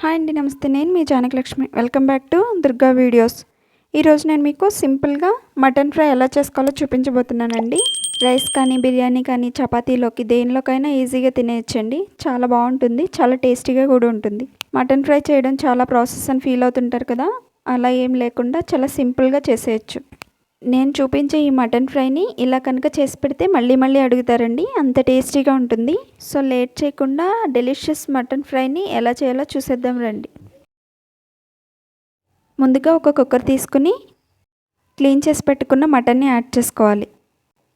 Hi అండి నమస్తే. నేను మీ Janakalakshmi. Welcome back to Durga videos ఈరోజు నేను మీకు సింపుల్గా మటన్ ఫ్రై ఎలా చేసుకోవాలో చూపించబోతున్నానండి. రైస్ కానీ బిర్యానీ కానీ చపాతీలోకి దేనిలోకైనా ఈజీగా తినేయచ్చండి. చాలా బాగుంటుంది చాలా టేస్టీగా కూడా ఉంటుంది. మటన్ ఫ్రై చేయడం చాలా ప్రాసెస్ అని ఫీల్ అవుతుంటారు కదా. అలా ఏం లేకుండా చాలా సింపుల్గా చేసేయచ్చు. నేను చూపించే ఈ మటన్ ఫ్రైని ఇలా కనుక చేసి పెడితే మళ్ళీ మళ్ళీ అడుగుతారండి. అంత టేస్టీగా ఉంటుంది. సో లేట్ చేయకుండా డెలిషియస్ మటన్ ఫ్రైని ఎలా చేయాలో చూసేద్దాం రండి. ముందుగా ఒక కుక్కర్ తీసుకుని క్లీన్ చేసి పెట్టుకున్న మటన్ని యాడ్ చేసుకోవాలి.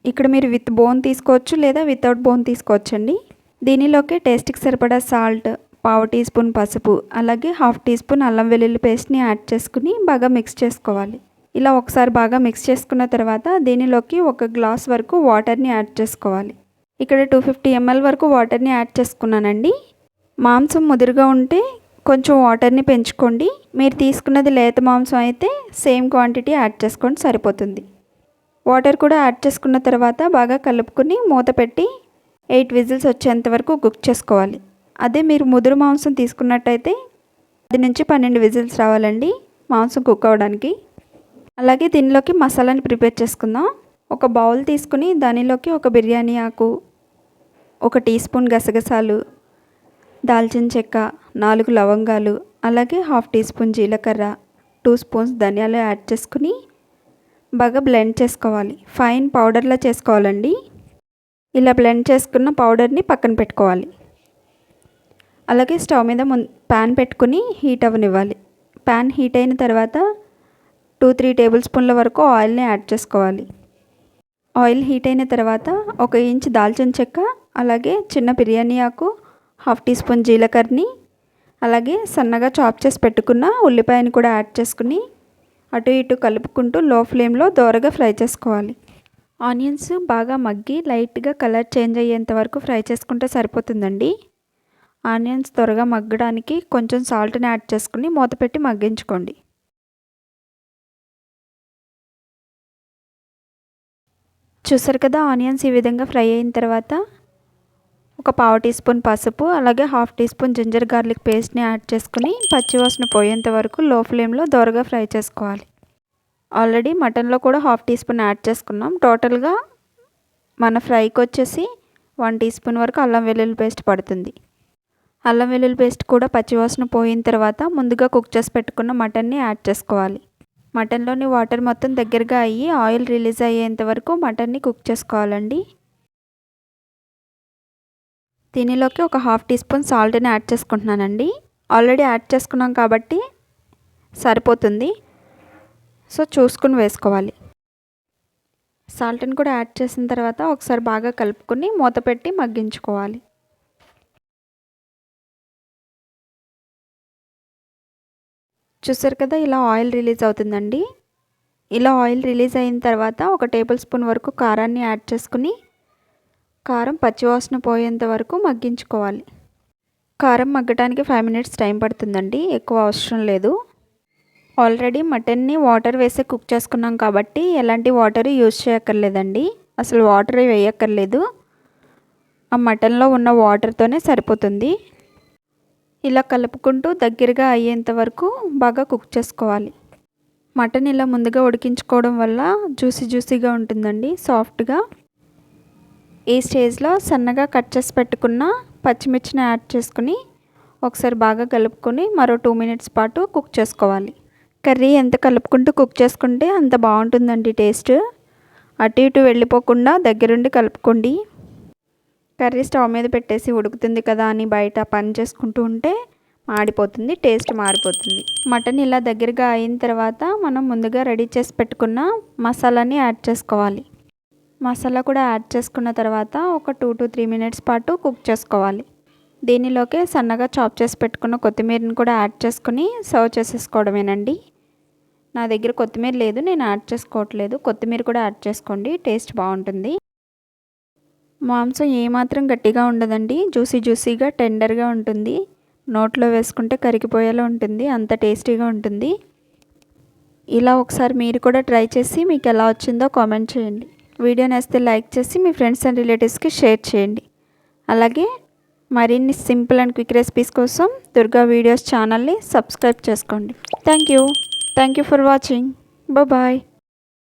ఇక్కడ మీరు విత్ బోన్ తీసుకోవచ్చు లేదా వితౌట్ బోన్ తీసుకోవచ్చండి. దీనిలోకి టేస్ట్కి సరిపడా సాల్ట్ పావు టీ స్పూన్ పసుపు అలాగే హాఫ్ టీ స్పూన్ అల్లం వెల్లుల్లి పేస్ట్ని యాడ్ చేసుకుని బాగా మిక్స్ చేసుకోవాలి. ఇలా ఒకసారి బాగా మిక్స్ చేసుకున్న తర్వాత దీనిలోకి ఒక గ్లాస్ వరకు వాటర్ని యాడ్ చేసుకోవాలి. ఇక్కడ టూ ఫిఫ్టీ ఎంఎల్ వరకు వాటర్ని యాడ్ చేసుకున్నానండి. మాంసం ముదురుగా ఉంటే కొంచెం వాటర్ని పెంచుకోండి. మీరు తీసుకున్నది లేత మాంసం అయితే సేమ్ క్వాంటిటీ యాడ్ చేసుకోండి సరిపోతుంది. వాటర్ కూడా యాడ్ చేసుకున్న తర్వాత బాగా కలుపుకుని మూత పెట్టి ఎయిట్ విజిల్స్ వచ్చేంత వరకు కుక్ చేసుకోవాలి. అదే మీరు ముదురు మాంసం తీసుకున్నట్టయితే పది నుంచి పన్నెండు విజిల్స్ రావాలండి మాంసం కుక్ అవ్వడానికి అలాగే దీనిలోకి మసాలాని ప్రిపేర్ చేసుకుందాం. ఒక బౌల్ తీసుకుని దానిలోకి ఒక బిర్యానీ ఆకు ఒక టీ స్పూన్ గసగసాలు దాల్చిన చెక్క నాలుగు లవంగాలు అలాగే హాఫ్ టీ స్పూన్ జీలకర్ర టూ స్పూన్స్ ధనియాలు యాడ్ చేసుకుని బాగా బ్లెండ్ చేసుకోవాలి. ఫైన్ పౌడర్లా చేసుకోవాలండి. ఇలా బ్లెండ్ చేసుకున్న పౌడర్ని పక్కన పెట్టుకోవాలి. అలాగే స్టవ్ మీద ముందు ప్యాన్ పెట్టుకుని హీట్ అవ్వనివ్వాలి. ప్యాన్ హీట్ అయిన తర్వాత టూ త్రీ టేబుల్ స్పూన్ల వరకు ఆయిల్ని యాడ్ చేసుకోవాలి. ఆయిల్ హీట్ అయిన తర్వాత ఒక ఇంచ్ దాల్చిన చెక్క అలాగే చిన్న బిర్యానీ ఆకు హాఫ్ టీ స్పూన్ జీలకర్రని అలాగే సన్నగా చాప్ చేసి పెట్టుకున్న ఉల్లిపాయని కూడా యాడ్ చేసుకుని అటు ఇటు కలుపుకుంటూ లో ఫ్లేమ్లో దోరగా ఫ్రై చేసుకోవాలి. ఆనియన్స్ బాగా మగ్గి లైట్గా కలర్ చేంజ్ అయ్యేంత వరకు ఫ్రై చేసుకుంటే సరిపోతుందండి. ఆనియన్స్ త్వరగా మగ్గడానికి కొంచెం సాల్ట్ని యాడ్ చేసుకుని మూత పెట్టి మగ్గించుకోండి. చూసారు కదా ఆనియన్స్ ఈ విధంగా ఫ్రై అయిన తర్వాత ఒక పావు టీ స్పూన్ పసుపు అలాగే half teaspoon ginger garlic పేస్ట్ని యాడ్ చేసుకుని పచ్చివాసన పోయేంత వరకు లో ఫ్లేమ్లో దోరగా ఫ్రై చేసుకోవాలి. ఆల్రెడీ మటన్లో కూడా హాఫ్ టీ స్పూన్ యాడ్ చేసుకున్నాం. టోటల్గా మన ఫ్రైకి వచ్చేసి వన్ టీ స్పూన్ వరకు అల్లం వెల్లుల్లి పేస్ట్ పడుతుంది. అల్లం వెల్లుల్లి పేస్ట్ కూడా పచ్చివాసన పోయిన తర్వాత ముందుగా కుక్ చేసి పెట్టుకున్న మటన్ని యాడ్ చేసుకోవాలి. మటన్లోని వాటర్ మొత్తం దగ్గరగా అయ్యి ఆయిల్ రిలీజ్ అయ్యేంత వరకు మటన్ని కుక్ చేసుకోవాలండి. దీనిలోకి ఒక హాఫ్ టీ స్పూన్ సాల్ట్ని యాడ్ చేసుకుంటున్నానండి. ఆల్రెడీ యాడ్ చేసుకున్నాం కాబట్టి సరిపోతుంది. సో చూసుకుని వేసుకోవాలి. సాల్ట్ని కూడా యాడ్ చేసిన తర్వాత ఒకసారి బాగా కలుపుకొని మూత పెట్టి మగ్గించుకోవాలి. చూసారు కదా ఇలా ఆయిల్ రిలీజ్ అవుతుందండి. ఇలా ఆయిల్ రిలీజ్ అయిన తర్వాత ఒక టేబుల్ స్పూన్ వరకు కారాన్ని యాడ్ చేసుకుని కారం పచ్చివాసన పోయేంత వరకు మగ్గించుకోవాలి. కారం మగ్గటానికి ఫైవ్ మినిట్స్ టైం పడుతుందండి ఎక్కువ అవసరం లేదు. ఆల్రెడీ మటన్ని వాటర్ వేసి కుక్ చేసుకున్నాం కాబట్టి ఎలాంటి వాటర్ యూజ్ చేయక్కర్లేదండి. అసలు వాటర్ వేయక్కర్లేదు. ఆ మటన్లో ఉన్న వాటర్తోనే సరిపోతుంది. ఇలా కలుపుకుంటూ దగ్గరగా అయ్యేంత వరకు బాగా కుక్ చేసుకోవాలి. మటన్ ఇలా ముందుగా ఉడికించుకోవడం వల్ల జ్యూసీ జ్యూసీగా ఉంటుందండి సాఫ్ట్గా. ఈ స్టేజ్లో సన్నగా కట్ చేసి పెట్టుకున్న పచ్చిమిర్చిని యాడ్ చేసుకుని ఒకసారి బాగా కలుపుకొని మరో టూ మినిట్స్ పాటు కుక్ చేసుకోవాలి. కర్రీ ఎంత కలుపుకుంటూ కుక్ చేసుకుంటే అంత బాగుంటుందండి టేస్ట్. అటు ఇటు వెళ్ళిపోకుండా దగ్గరుండి కలుపుకోండి. కర్రీ స్టవ్ మీద పెట్టేసి ఉడుకుతుంది కదా అని బయట పని చేసుకుంటూ ఉంటే మాడిపోతుంది టేస్ట్ మారిపోతుంది. మటన్ ఇలా దగ్గరగా అయిన తర్వాత మనం ముందుగా రెడీ చేసి పెట్టుకున్న మసాలాని యాడ్ చేసుకోవాలి. మసాలా కూడా యాడ్ చేసుకున్న తర్వాత ఒక టూ టు త్రీ మినిట్స్ పాటు కుక్ చేసుకోవాలి. దీనిలోకే సన్నగా చాప్ చేసి పెట్టుకున్న కొత్తిమీరని కూడా యాడ్ చేసుకుని సర్వ్ చేసేసుకోవడమేనండి. నా దగ్గర కొత్తిమీర లేదు నేను యాడ్ చేసుకోవట్లేదు. కొత్తిమీర కూడా యాడ్ చేసుకోండి టేస్ట్ బాగుంటుంది. మాంసం ఏమాత్రం గట్టిగా ఉండదండి. జ్యూసీ జ్యూసీగా టెండర్గా ఉంటుంది. నోట్లో వేసుకుంటే కరిగిపోయేలా ఉంటుంది. అంత టేస్టీగా ఉంటుంది. ఇలా ఒకసారి మీరు కూడా ట్రై చేసి మీకు ఎలా వచ్చిందో కామెంట్ చేయండి. వీడియో నేస్తే లైక్ చేసి మీ ఫ్రెండ్స్ అండ్ రిలేటివ్స్కి షేర్ చేయండి. అలాగే మరిన్ని సింపుల్ అండ్ క్విక్ రెసిపీస్ కోసం దుర్గా వీడియోస్ ఛానల్ని సబ్స్క్రైబ్ చేసుకోండి. Thank you thank you for watching. Bye.